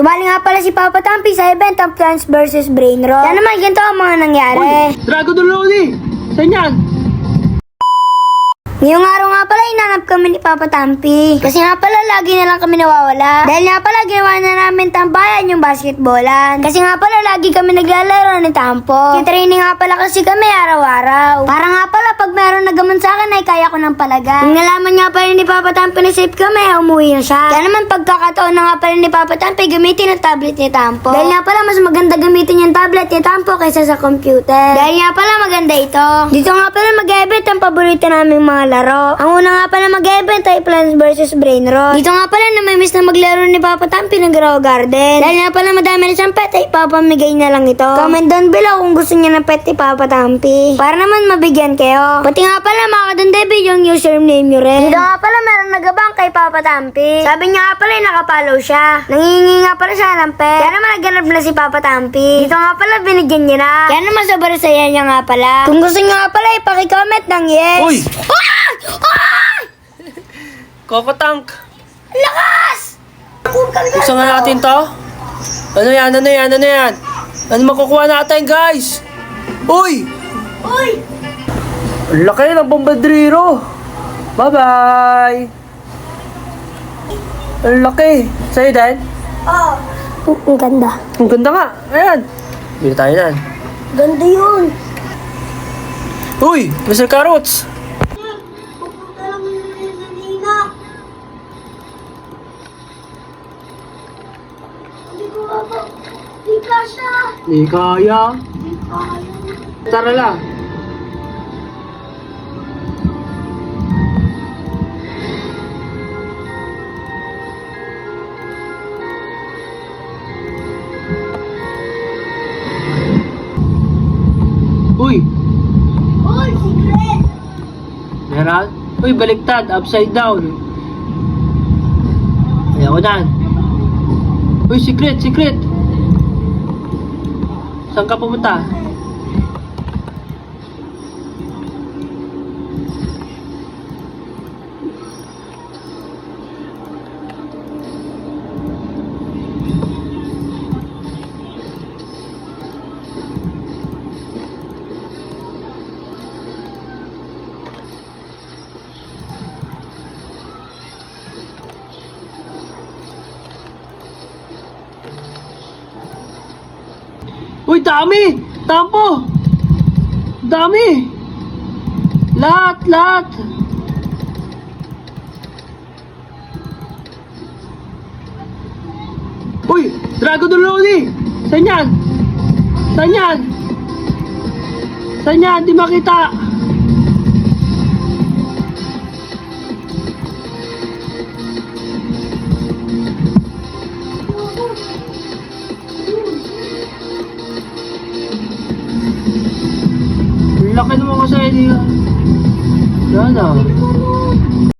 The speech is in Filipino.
Sumali nga pala si Papa Tampi sa event ng Plants vs. Brain Rot. Yan naman, ganito ang mga nangyari. Dragon Lodi! Saan yan? Ngayong araw nga pala, inanap kami ni Papa Tampi. Kasi nga pala, lagi na lang kami nawawala. Dahil nga pala, ginawa na namin tambayan yung basketballan. Kasi nga pala, lagi kami naglalaro ng tampo. Kitraining nga pala kasi kami araw-araw. Para nga pala, pag meron nagaman sa akin, ay kaya ko ng palaga. Nung nalaman nga pala ni Papa Tampi na safe kami, umuwi na siya. Kaya naman, pagkakataon na nga pala ni Papa Tampi, gamitin ang tablet ni Tampo. Dahil nga pala, mas maganda gamitin yung tablet ni Tampo kaysa sa computer. Dahil nga pala, maganda ito. Dito nga pala, mag-ebet ang paborito naming mga laro. Ang una nga pala mag-event ay Plants vs. Brain Rot. Dito nga pala namimiss na maglaro ni Papa Tampi ng Grow Garden. Dahil nga pala madami na siyang pet ay papamigay na lang ito. Comment down below kung gusto niya ng pet ni Papa Tampi. Para naman mabigyan kayo. Pati nga pala mga yung username nyo rin. Dito nga pala meron nagabang kay Papa Tampi. Sabi niya nga pala ay nakapollow siya. Nangingi nga pala siya ng pet. Kaya naman nagganap na si Papa Tampi. Dito nga pala binigyan niya na. Kaya naman sobrang saya niya nga pala. Kung gusto niyo nga pala ipaki-comment ng yes. Uy! Ah! Coco Tank! Lakas! Buksan nga natin to. Ano yan? Ano yan? Ano yan? Ano makukuha natin, guys? Uy! Uy! Ang laki ng bombardiro. Bye-bye! Ang laki. Sa'yo, Dan? Oh. Ang ganda. Ang ganda nga. Ayan. Bili tayo nan. Ganda yun. Uy! Mr. Carrots! Di kaya. Di kaya. Tara lang. Uy! Uy, secret! Meron? Uy, baliktad. Upside down. Ayaw ko na. Uy, secret, secret. Saan ka pumunta? Uy, dami! Tampo! Dami! Lahat, lahat! Uy! Dragon Lodi! Saan yan? Saan yan? Saan yan? Di makita! Laki naman kasi niya. Yan ah.